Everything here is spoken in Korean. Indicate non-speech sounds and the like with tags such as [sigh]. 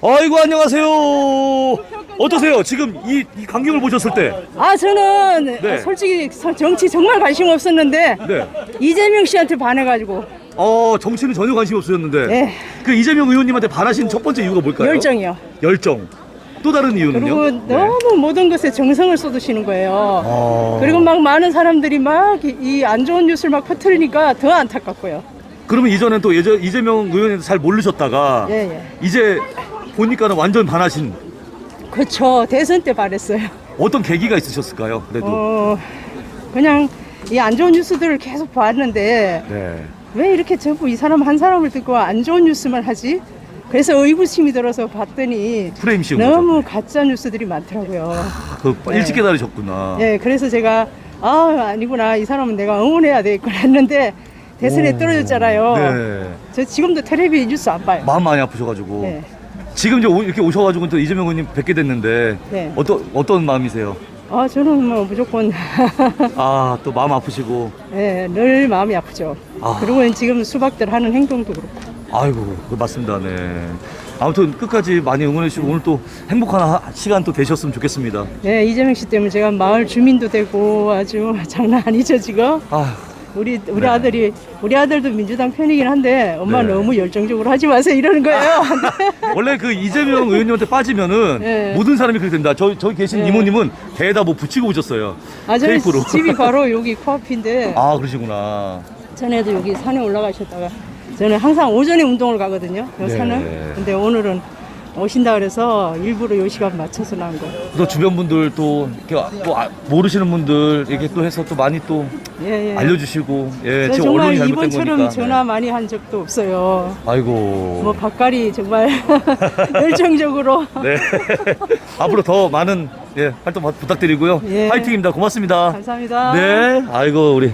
아이고 안녕하세요. 어떠세요? 지금 이, 이 광경을 보셨을 때. 아 저는 네. 솔직히 서- 정치 정말 관심 없었는데 네. 이재명 씨한테 반해가지고 어 정치는 전혀 관심 없으셨는데. 네. 그 이재명 의원님한테 반하신 첫 번째 이유가 뭘까요? 열정이요. 열정. 또 다른 이유는요? 그리고 네. 너무 모든 것에 정성을 쏟으시는 거예요. 아. 그리고 막 많은 사람들이 막 이 안 좋은 뉴스를 막 퍼뜨리니까 더 안타깝고요. 그러면 이전엔 또 예저, 이재명 의원님 잘 모르셨다가 예, 예. 이제 보니까는 완전 반하신 그렇죠. 대선 때 반했어요. 어떤 계기가 있으셨을까요? 그래도. 어, 그냥 이 안 좋은 뉴스들을 계속 봤는데 네. 왜 이렇게 전부 이 사람 한 사람을 듣고 안 좋은 뉴스만 하지? 그래서 의구심이 들어서 봤더니 프레임 씌운 너무 가짜 뉴스들이 많더라고요. 그 네. 일찍 깨달으셨구나. 예, 그래서 제가 아 아니구나 이 사람은 내가 응원해야 되겠구나 했는데 대선에 오. 떨어졌잖아요. 네. 저 지금도 텔레비 뉴스 안 봐요. 마음 많이 아프셔가지고. 네. 지금 이제 오- 이렇게 오셔가지고 또 이재명 의원님 뵙게 됐는데 네. 어떤 어떤 마음이세요? 아 저는 뭐 무조건 [laughs] 아 또 마음 아프시고 예, 늘 마음이 아프죠. 아. 그리고 지금 수박들 하는 행동도 그렇고. 아이고 그 맞습니다. 네. 아무튼 끝까지 많이 응원해 주시고 오늘 또 행복한 하- 시간 또 되셨으면 좋겠습니다. 네, 이재명 씨 때문에 제가 마을 주민도 되고 아주 [laughs] 장난 아니죠 지금. 아 우리 우리 네. 아들이 우리 아들도 민주당 편이긴 한데 엄마 네. 너무 열정적으로 하지 마세요 이러는 거예요. [laughs] 원래 그 이재명 [laughs] 의원님한테 빠지면은 네. 모든 사람이 그렇게 된다. 저 저기 계신 네. 이모님은 대다 뭐 붙이고 오셨어요. 아 저희 테이프로. 집이 [laughs] 바로 여기 코앞인데 아 그러시구나. 전에도 여기 산에 올라가셨다가 저는 항상 오전에 운동을 가거든요. 요 네. 산은. 근데 오늘은 오신다 그래서 일부러 요 시간 맞춰서 나온 거예요. 또 주변 분들 또 이렇게 또 아- 모르시는 분들 이렇게 또 해서 또 많이 또 예, 예. 알려주시고 예 저 지금 정말 언론이 잘못된 이번처럼 거니까. 전화 많이 한 적도 없어요. 네. 아이고. 뭐 박가리 정말 [laughs] 열정적으로 네. [laughs] 앞으로 더 많은 예, 활동 부탁드리고요. 예. 화이팅입니다. 고맙습니다. 감사합니다. 네. 아이고 우리